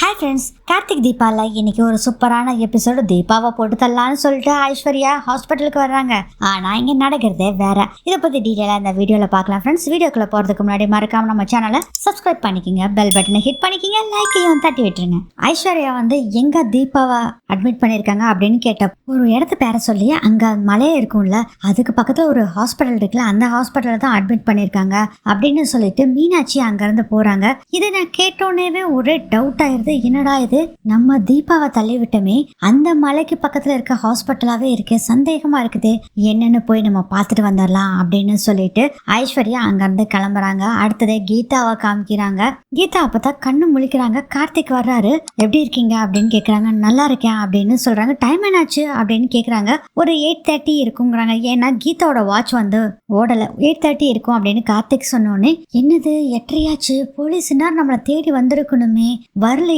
Hi friends Karthik தீபாவில் இன்னைக்கு ஒரு சூப்பரான எபிசோடு தீபாவை போட்டு தரலான்னு சொல்லிட்டு ஐஸ்வர்யா ஹாஸ்பிட்டலுக்கு வர்றாங்க. ஆனால் இங்கே நடக்கிறதே வேற. இதை பற்றி டீட்டெயிலாக இந்த வீடியோவில் பார்க்கலாம் ஃப்ரெண்ட்ஸ் வீடியோக்குள்ள போகிறதுக்கு முன்னாடி மறக்காம நம்ம சேனலை சப்ஸ்கிரைப் பண்ணிக்கிங்க. பெல் பட்டனை ஹிட் பண்ணிக்கிங்க. லைக்கையும் தட்டி விட்டுருங்க. ஐஸ்வர்யா வந்து எங்கே தீபாவை அட்மிட் பண்ணியிருக்காங்க அப்படின்னு கேட்டப்போ ஒரு இடத்து பேரை சொல்லி அங்கே மலையே இருக்கும்ல அதுக்கு பக்கத்தில் ஒரு ஹாஸ்பிட்டல் இருக்குல்ல அந்த ஹாஸ்பிட்டலில் தான் அட்மிட் பண்ணியிருக்காங்க அப்படின்னு சொல்லிட்டு மீனாட்சி அங்கேருந்து போகிறாங்க இதை நான் கேட்டோன்னேவே ஒரே டவுட் ஆயிருது என்னடா இது? நம்ம தீபாவை தள்ளி விட்டோமே அந்த மலைக்கு பக்கத்துல இருக்க ஹாஸ்பிட்டலாவே இருக்கே. சந்தேகமா இருக்குது. என்னன்னு போய் நம்ம பார்த்துட்டு வந்துடலாம் அப்படின்னு சொல்லிட்டு ஐஸ்வர்யா அங்கிருந்து கிளம்புறாங்க. அடுத்தது கீதாவை காமிக்கிறாங்க. கீதா அப்பதான் கண்ணு முழிக்கிறாங்க. கார்த்திக் வர்றாரு. எப்படி இருக்கீங்க? அப்படின்னு கேக்குறாங்க. நல்லா இருக்கேன் அப்படின்னு சொல்றாங்க. டைம் என்னாச்சு? அப்படின்னு கேக்குறாங்க. ஒரு எயிட் தேர்ட்டி இருக்குங்கிறாங்க. ஏன்னா கீதாவோட வாட்ச் வந்து ஓடலை. எயிட் தேர்ட்டி இருக்கும் அப்படின்னு கார்த்திக் சொன்னோன்னே என்னது? எட்டரையாச்சு? போலீஸ்னா நம்மளை தேடி வந்திருக்கணுமே.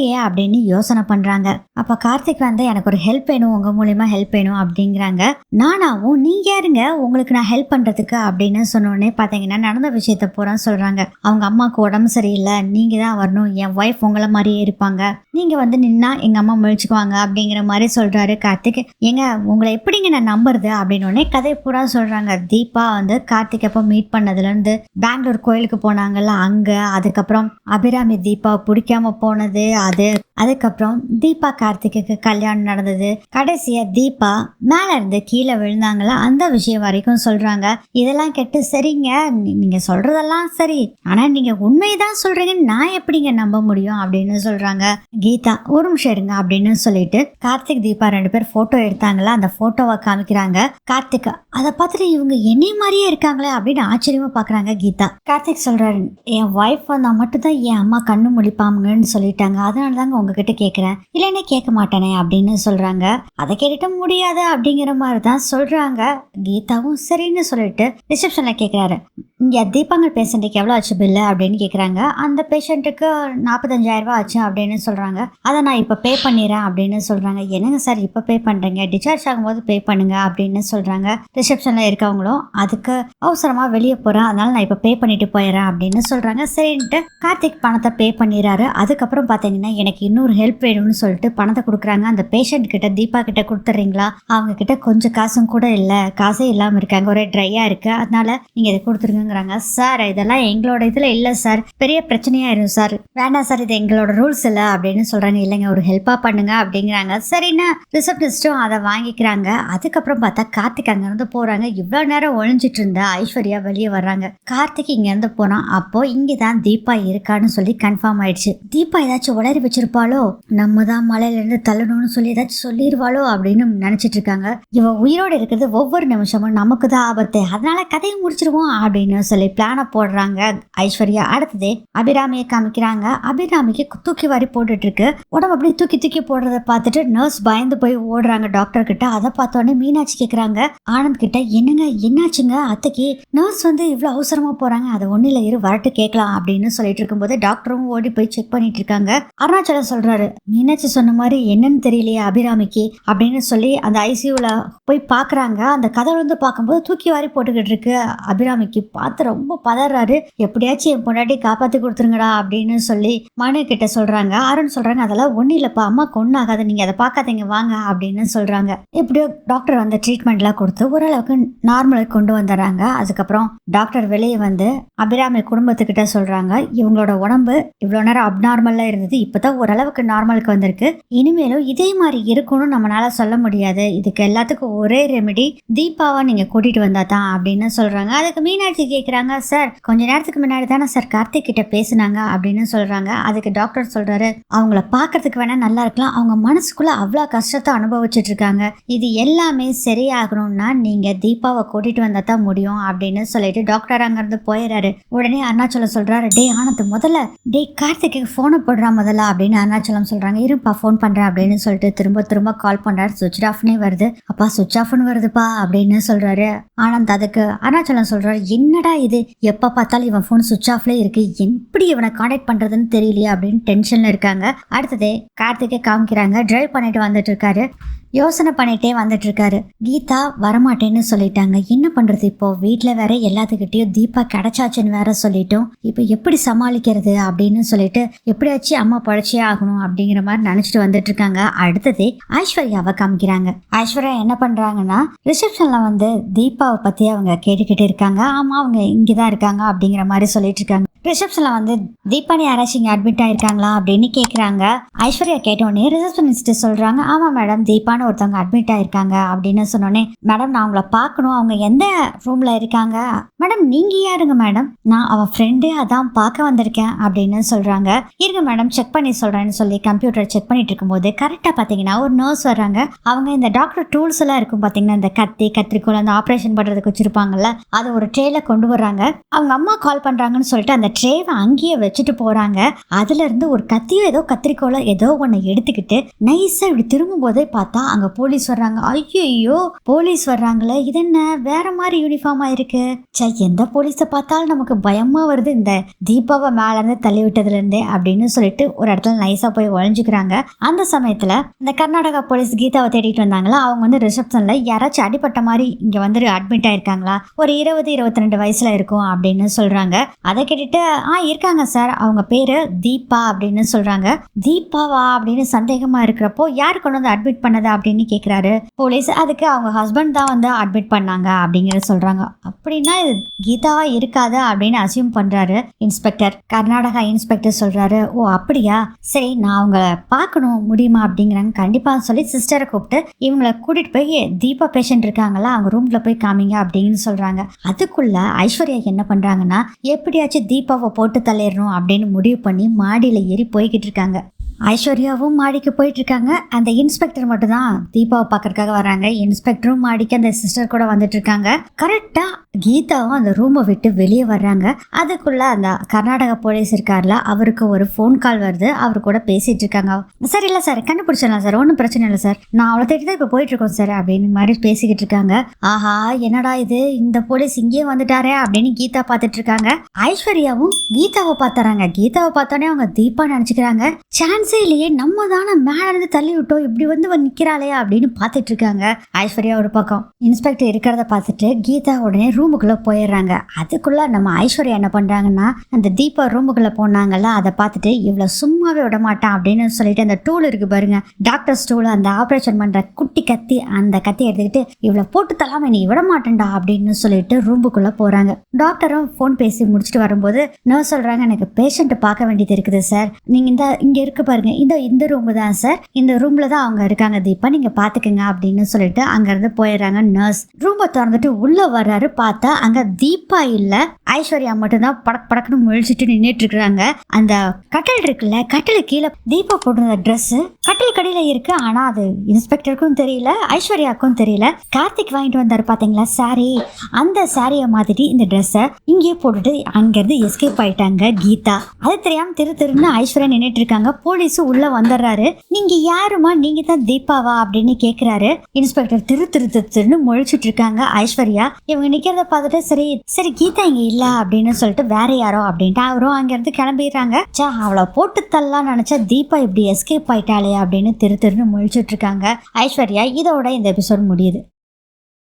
இல்லையே அப்படின்னு யோசனை பண்றாங்க. அப்ப கார்த்திக் வந்து எனக்கு ஒரு ஹெல்ப் வேணும் உங்க மூலியமா ஹெல்ப் வேணும் அப்படிங்கிறாங்க. நானாவும் நீங்க யாருங்க? உங்களுக்கு நான் ஹெல்ப் பண்றதுக்கு அப்படின்னு சொன்னோடனே பாத்தீங்கன்னா நடந்த விஷயத்த பூரா சொல்றாங்க. அவங்க அம்மாவுக்கு உடம்பு சரியில்லை. நீங்க தான் வரணும். என் ஒய்ஃப் உங்களை மாதிரியே இருப்பாங்க. நீங்க வந்து நின்னா எங்க அம்மா முழிச்சுக்குவாங்க அப்படிங்கிற மாதிரி சொல்றாரு கார்த்திக். எங்க உங்களை எப்படிங்க நான் நம்புறது? அப்படின்னு உடனே கதை பூரா சொல்றாங்க. தீபா வந்து கார்த்திக் அப்போ மீட் பண்ணதுல இருந்து பெங்களூர் கோயிலுக்கு போனாங்கல்ல அங்க. அதுக்கப்புறம் அபிராமி தீபா பிடிக்காம போனது. அது அதுக்கப்புறம் தீபா கார்த்திக்கு கல்யாணம் நடந்தது. கடைசியா தீபா மேல இருந்து கீழே விழுந்தாங்களா? அந்த விஷயம் வரைக்கும் சொல்றாங்க. இதெல்லாம் கேட்டு சரிங்க. நீங்க சொல்றதெல்லாம் சரி. ஆனா நீங்க உண்மைதான் சொல்றீங்கன்னு நான் எப்படிங்க நம்ப முடியும் அப்படின்னு சொல்றாங்க. கீதா ஒரு நிமிஷம் இருங்க அப்படின்னு சொல்லிட்டு கார்த்திக் தீபா ரெண்டு பேர் போட்டோ எடுத்தாங்களா? அந்த போட்டோவை காமிக்கிறாங்க. கார்த்திக் அதை பார்த்துட்டு இவங்க என்னை மாதிரியே இருக்காங்களே அப்படின்னு ஆச்சரியமா பாக்குறாங்க கீதா. கார்த்திக் சொல்றாரு என் ஒய்ஃப் வந்தா மட்டும்தான் என் அம்மா கண்ணு முழிப்பாங்கன்னு சொல்லிட்டாங்க. அதனால தாங்க உங்ககிட்ட கேட்குறேன் இல்லைன்னா கேட்க மாட்டேனே அப்படின்னு சொல்றாங்க. அதை கேட்டுட்டு முடியாது அப்படிங்கிற மாதிரி தான் சொல்றாங்க. கீதாவும் சரின்னு சொல்லிட்டு ரிசப்ஷனில் கேட்குறாரு இங்கே தீபாங்கல் பேஷண்ட்டுக்கு எவ்வளோ ஆச்சு பில்லு அப்படின்னு கேட்குறாங்க அந்த பேஷண்ட்டுக்கு நாற்பத்தஞ்சாயிரம் ஆச்சு அப்படின்னு சொல்கிறாங்க அதை நான் இப்போ பே பண்ணிடுறேன் அப்படின்னு சொல்கிறாங்க என்னங்க சார் இப்போ பே பண்ணுறீங்க டிஸ்சார்ஜ் ஆகும்போது பே பண்ணுங்க அப்படின்னு சொல்கிறாங்க ரிசப்ஷனில் இருக்கவங்களும் அதுக்கு அவசரமாக வெளியே போகிறேன் அதனால் நான் இப்போ பே பண்ணிட்டு போயிடுறேன் அப்படின்னு சொல்கிறாங்க சரின்ட்டு கார்த்திக் பணத்தை பே பண்ணிடுறாரு. அதுக்கப்புறம் பார்த்தீங்கன்னா எனக்கு இன்னும் இன்னொரு ஹெல்ப் வேணும்னு சொல்லிட்டு பணத்தை கொடுக்குறாங்க. அந்த பேஷண்ட் கிட்ட தீபா கிட்ட கொடுத்துட்றீங்களா அவங்க கிட்ட கொஞ்சம் காசும் கூட இல்லை. காசே இல்லாமல் இருக்காங்க. ஒரே ட்ரையாக இருக்கு. அதனால நீங்கள் இதை கொடுத்துருங்கிறாங்க சார் இதெல்லாம் எங்களோட இதில் இல்லை சார் பெரிய பிரச்சனையாயிரும் சார் வேண்டாம் சார் இது எங்களோட ரூல்ஸ் இல்லை அப்படின்னு சொல்கிறாங்க இல்லைங்க ஒரு ஹெல்ப்பாக பண்ணுங்க அப்படிங்கிறாங்க. சரின்னா ரிசப்டிஸ்ட்டும் அதை வாங்கிக்கிறாங்க. அதுக்கப்புறம் பார்த்தா கார்த்திக் அங்கேருந்து போகிறாங்க இவ்வளோ நேரம் ஒழிஞ்சிட்டு இருந்த ஐஸ்வர்யா வெளியே வர்றாங்க. கார்த்திக் இங்கேருந்து போனால் அப்போ இங்கே தான் தீபா இருக்கான்னு சொல்லி கன்ஃபார்ம் ஆயிடுச்சு. தீபா ஏதாச்சும் உளறி வச்சிருப்பாளோ நம்ம தான் மலையிலேருந்து தள்ளணும்னு சொல்லி ஏதாச்சும் சொல்லிடுவாளோ அப்படின்னு நினச்சிட்டு இருக்காங்க இவன் உயிரோடு இருக்கிறது ஒவ்வொரு நிமிஷமும் நமக்கு தான் ஆபத்து. அதனால கதையை முடிச்சிருவோம் அப்படின்னு சொல்லி பிளானை போடுறாங்க ஐஸ்வர்யா. அடுத்ததே அபிராமியை காமிக்கிறாங்க. அபிராமிக்கு தூக்கி வாரி போட்டுட்டு இருக்கு உடம்பு அப்படியே தூக்கி தூக்கி போடுறத பார்த்துட்டு நர்ஸ் பயந்து போய் ஓடுறாங்க டாக்டர் கிட்ட. அதை பார்த்தோன்னே மீனாட்சி கேட்குறாங்க ஆனந்த் கிட்ட என்னங்க என்னாச்சுங்க? அத்தைக்கு நர்ஸ் வந்து இவ்வளோ அவசரமா போறாங்க. அதை ஒன்றில் இரு வரட்டு கேட்கலாம் அப்படின்னு சொல்லிட்டு இருக்கும்போது டாக்டரும் ஓடி போய் செக் பண்ணிட்டு இருக்காங்க. அருணாச்சலம் சொல்றாரு. மீனாட்சி சொன்ன மாதிரி என்னன்னு தெரியலையே அபிராமிக்கு அப்படின்னு சொல்லி அந்த ஐசியூல போய் பார்க்குறாங்க அந்த கதை வந்து பார்க்கும்போது தூக்கி வாரி போட்டுக்கிட்டு இருக்கு அபிராமிக்கு. பார்த்து ரொம்ப பதறாரு. எப்படியாச்சும் என் பொண்டாட்டி காப்பாத்தி கொடுத்துருங்கடா அப்படின்னு சொல்லி மனு கிட்ட சொல்றாங்க. அருண் சொல்றாங்க அதெல்லாம் ஒன்றும் இல்லைப்பா. அம்மா ஒன்றும் நீங்கள் நீங்க அதை பார்க்காதீங்க. வாங்க. அப்படின்னு சொல்றாங்க. எப்படியோ டாக்டர் வந்து ட்ரீட்மெண்ட்லாம் கொடுத்து ஓரளவுக்கு நார்மலுக்கு கொண்டு வந்துடுறாங்க. அதுக்கப்புறம் டாக்டர் வெளியே வந்து அபிராமி குடும்பத்துக்கிட்ட சொல்றாங்க இவங்களோட உடம்பு இவ்வளோ நேரம் அப்நார்மலா இருந்தது. இப்போதான் அளவுக்கு நார்மலுக்கு வந்திருக்கு. இனிமேலும் இதே மாதிரி இருக்கும்னு நம்மளால சொல்ல முடியாது. இதுக்கு எல்லாத்துக்கும் ஒரே ரெமெடி தீபாவை நீங்க கூட்டிட்டு வந்தா தான் அப்படின்னு சொல்றாங்க. அதுக்கு மீனாட்சி கேட்குறாங்க சார் கொஞ்ச நேரத்துக்கு முன்னாடி தானே சார் கார்த்திக் கிட்ட பேசுனாங்க அப்படின்னு சொல்றாங்க. அதுக்கு டாக்டர் சொல்றாரு அவங்கள பார்க்கறதுக்கு வேணா நல்லா இருக்கலாம். அவங்க மனசுக்குள்ள அவ்வளோ கஷ்டத்தை அனுபவிச்சுட்டு இருக்காங்க. இது எல்லாமே சரியாகணும்னா நீங்க தீபாவை கூட்டிட்டு வந்தா தான் முடியும் அப்படின்னு சொல்லிட்டு டாக்டர் அங்கிருந்து போயிடுறாரு உடனே அருணாச்சலம் சொல்றாரு டே ஆனந்த் முதல்ல டே கார்த்திக்கு போனை போடுறா முதல்ல அப்படின்னு அருணாச்சலம் சொல்கிறாங்க இருப்பா ஃபோன் பண்ணுறேன் அப்படின்னு சொல்லிட்டு திரும்ப திரும்ப கால் பண்ணுறாரு சுவிட்ச் ஆஃப்னே வருது. அப்பா சுவிட்ச் ஆஃப்னு வருதுப்பா அப்படின்னு சொல்கிறாரு ஆனந்த். அதுக்கு அருணாச்சலம் சொல்கிறாரு என்னடா இது? எப்போ பார்த்தாலும் இவன் ஃபோன் சுவிட்ச் ஆஃப்ல இருக்கு. எப்படி இவனை காண்டாக்ட் பண்ணுறதுன்னு தெரியலையே அப்படின்னு டென்ஷனில் இருக்காங்க. அடுத்ததே கார்த்திகை காமிக்கிறாங்க. டிரைவ் பண்ணிட்டு வந்துட்டு இருக்காரு. யோசனை பண்ணிட்டே வந்துட்டு இருக்காரு கீதா வரமாட்டேன்னு சொல்லிட்டாங்க. என்ன பண்றது இப்போ? வீட்டில் வேற எல்லாத்துக்கிட்டையும் தீபா கிடைச்சாச்சுன்னு வேற சொல்லிட்டோம். இப்போ எப்படி சமாளிக்கிறது அப்படின்னு சொல்லிட்டு எப்படியாச்சும் அம்மா பழச்சியே ஆகணும் அப்படிங்கிற மாதிரி நினைச்சிட்டு வந்துட்டு இருக்காங்க அடுத்தது ஐஸ்வர்யாவை காமிக்கிறாங்க. ஐஸ்வர்யா என்ன பண்றாங்கன்னா ரிசப்ஷன்ல வந்து தீபாவை பத்தி அவங்க கேட்டுக்கிட்டு இருக்காங்க. ஆமா அவங்க இங்கதான் இருக்காங்க அப்படிங்கிற மாதிரி சொல்லிட்டு இருக்காங்க ரிசப்ஷன்ல வந்து தீபானி யாராச்சும் இங்கே அட்மிட் ஆயிருக்காங்களா அப்படின்னு கேட்குறாங்க ஐஸ்வர்யா கேட்டோடனே ரிசப்ஷனிஸ்ட் சொல்றாங்க. ஆமா மேடம் தீபா வயசான ஒருத்தவங்க அட்மிட் ஆயிருக்காங்க அப்படின்னு சொன்னோடனே மேடம் நான் அவங்கள பார்க்கணும். அவங்க எந்த ரூம்ல இருக்காங்க? மேடம் நீங்க யாருங்க மேடம்? நான் அவ ஃப்ரெண்டு அதான் பார்க்க வந்திருக்கேன் அப்படின்னு சொல்றாங்க. இருங்க மேடம் செக் பண்ணி சொல்றேன்னு சொல்லி கம்ப்யூட்டர் செக் பண்ணிட்டு இருக்கும்போது கரெக்டாக பார்த்தீங்கன்னா ஒரு நர்ஸ் வர்றாங்க. அவங்க இந்த டாக்டர் டூல்ஸ் எல்லாம் இருக்கும் பார்த்தீங்கன்னா இந்த கத்தி கத்திரிக்கோல் அந்த ஆப்ரேஷன் பண்ணுறதுக்கு வச்சிருப்பாங்கல்ல அதை ஒரு ட்ரேல கொண்டு வர்றாங்க. அவங்க அம்மா கால் பண்ணுறாங்கன்னு சொல்லிட்டு அந்த ட்ரேவை அங்கேயே வச்சுட்டு போகிறாங்க அதுலேருந்து ஒரு கத்தியோ ஏதோ கத்திரிக்கோல ஏதோ ஒன்று எடுத்துக்கிட்டு நைஸாக இப்படி திரும்பும் போதே பார்த்தா அங்க போலீஸ் வர்றாங்க. ஐயோ போலீஸ் வர்றாங்களே. இது என்ன? வேற மாதிரி யூனிஃபார்மா இருக்கு? சே எந்த போலீஸை பார்த்தாலும் நமக்கு பயமா வருது. இந்த தீபாவை மேல இருந்து தள்ளி விட்டதுல இருந்தே அப்படின்னு சொல்லிட்டு ஒரு இடத்துல நைஸா போய் ஒழிஞ்சுக்கிறாங்க அந்த சமயத்துல இந்த கர்நாடகா போலீஸ் கீதாவை தேடிட்டு வந்தாங்களா? அவங்க வந்து ரிசப்ஷன்ல யாராச்சும் அடிபட்ட மாதிரி இங்க வந்து அட்மிட் ஆயிருக்காங்களா? ஒரு இருபது இருபத்தி ரெண்டு வயசுல இருக்கும் அப்படின்னு சொல்றாங்க. அதை கேட்டுட்டு ஆ இருக்காங்க சார். அவங்க பேரு தீபா அப்படின்னு சொல்றாங்க. தீபாவா அப்படின்னு சந்தேகமா இருக்கிறப்போ யார் கொண்டு வந்து அட்மிட் பண்ணதா அப்படின்னு கேட்குறாரு போலீஸ் அதுக்கு அவங்க ஹஸ்பண்ட் தான் வந்து அட்மிட் பண்ணாங்க அப்படிங்கறத சொல்றாங்க. அப்படின்னா இது கீதாவா இருக்காது அப்படின்னு அசியூம் பண்றாரு இன்ஸ்பெக்டர் கர்நாடகா இன்ஸ்பெக்டர் சொல்றாரு ஓ அப்படியா? சரி நான் அவங்கள பார்க்கணும். முடியுமா? அப்படிங்கிறாங்க. கண்டிப்பா சொல்லி சிஸ்டரை கூப்பிட்டு இவங்களை கூட்டிட்டு போய் தீபா பேஷண்ட் இருக்காங்களா? அவங்க ரூம்ல போய் காமிங்க அப்படின்னு சொல்றாங்க. அதுக்குள்ள ஐஸ்வர்யா என்ன பண்றாங்கன்னா எப்படியாச்சும் தீபாவை போட்டு தள்ளிடணும் அப்படின்னு முடிவு பண்ணி மாடியில ஏறி போய்கிட்டு இருக்காங்க. ஐஸ்வர்யாவும் மாடிக்கு போயிட்டு இருக்காங்க அந்த இன்ஸ்பெக்டர் மட்டும் தான் தீபாவை பார்க்கறதுக்காக வராங்க. இன்ஸ்பெக்டரும் மாடிக்கு அந்த சிஸ்டர் கூட வந்துட்டு இருக்காங்க கரெக்டா கீதாவும் அந்த ரூமை விட்டு வெளியே வர்றாங்க. அதுக்குள்ள அந்த கர்நாடகா போலீஸ் இருக்கார்ல அவருக்கு ஒரு ஃபோன் கால் வருது. அவர் கூட பேசிட்டு இருக்காங்க சார் இல்லை சார் கண்டுபிடிச்சிடலாம் சார். ஒன்றும் பிரச்சனை இல்லை சார். நான் அவ்வளோ தேடி தான் இப்போ போயிட்டு இருக்கோம் சார் அப்படின்னு மாதிரி பேசிக்கிட்டு இருக்காங்க ஆஹா என்னடா இது? இந்த போலீஸ் இங்கேயே வந்துட்டாரே அப்படின்னு கீதா பார்த்துட்டு இருக்காங்க ஐஸ்வர்யாவும் கீதாவை பார்த்துறாங்க. கீதாவை பார்த்தோன்னே அவங்க தீபா நினச்சிக்கிறாங்க. சான்ஸ் இல்லையே நம்ம தானே மேலே இருந்து தள்ளி விட்டோம். இப்படி வந்து நிற்கிறாளே அப்படின்னு பார்த்துட்டு இருக்காங்க ஐஸ்வர்யா ஒரு பக்கம். இன்ஸ்பெக்டர் இருக்கிறத பார்த்துட்டு கீதா உடனே ரூமுக்குள்ளே போயிடுறாங்க. அதுக்குள்ளே நம்ம ஐஸ்வர்யா என்ன பண்ணுறாங்கன்னா அந்த தீபா ரூமுக்குள்ளே போனாங்கல்ல அதை பார்த்துட்டு இவ்வளோ சும்மாவே விட மாட்டான் அப்படின்னு சொல்லிட்டு அந்த டூல் இருக்கு பாருங்க டாக்டர் டூல் அந்த ஆப்ரேஷன் பண்ணுற குட்டி கத்தி அந்த கத்தி எடுத்துக்கிட்டு இவ்வளோ போட்டு தள்ளாம நீ விட மாட்டேன்டா அப்படின்னு சொல்லிட்டு ரூமுக்குள்ளே போகிறாங்க. டாக்டரும் ஃபோன் பேசி முடிச்சுட்டு வரும்போது நர்ஸ் சொல்கிறாங்க எனக்கு பேஷண்ட்டை பார்க்க வேண்டியது இருக்குது சார். நீங்கள் இந்த இங்கே இருக்க பாருங்க. இந்த இந்த ரூம் தான் சார் இந்த ரூம்ல தான் அவங்க இருக்காங்க தீபா. நீங்க பாத்துக்கங்க அப்படின்னு சொல்லிட்டு அங்க இருந்து போயிடுறாங்க நர்ஸ் ரூமை திறந்துட்டு உள்ள வர்றாரு. பார்த்தா அங்க தீபா இல்ல. ஐஸ்வர்யா மட்டும்தான் படக் படக்குன்னு முழிச்சிட்டு நின்றுட்டு இருக்கிறாங்க அந்த கட்டல் இருக்குல்ல கட்டலு கீழே தீபா போட்டிருந்த ட்ரெஸ் கட்டல் கடையில இருக்கு. ஆனா அது இன்ஸ்பெக்டருக்கும் தெரியல ஐஸ்வர்யாக்கும் தெரியல. கார்த்திக் வாங்கிட்டு வந்தாரு பாத்தீங்களா சாரி அந்த சாரியை மாத்திட்டு இந்த ட்ரெஸ்ஸை இங்கேயே போட்டுட்டு அங்கிருந்து எஸ்கேப் ஆயிட்டாங்க கீதா. அது தெரியாம திரு திருன்னு ஐஸ்வர்யா நின்னுட்டு இருக்காங்க போலீஸ் போலீஸும் உள்ள வந்துடுறாரு. நீங்க யாருமா? நீங்க தான் தீபாவா அப்படின்னு கேக்குறாரு. இன்ஸ்பெக்டர் திரு திரு திருன்னு முழிச்சிட்டு இருக்காங்க ஐஸ்வர்யா. இவங்க நிக்கிறத பார்த்துட்டு சரி சரி கீதா இங்க இல்ல அப்படின்னு சொல்லிட்டு வேற யாரோ அப்படின்ட்டு அவரும் அங்க இருந்து கிளம்பிடுறாங்க. சே அவளை போட்டு தள்ளலாம் நினைச்சா தீபா இப்படி எஸ்கேப் ஆயிட்டாளே அப்படின்னு திரு திருன்னு முழிச்சிட்டு இருக்காங்க. ஐஸ்வர்யா இதோட இந்த எபிசோட் முடியுது.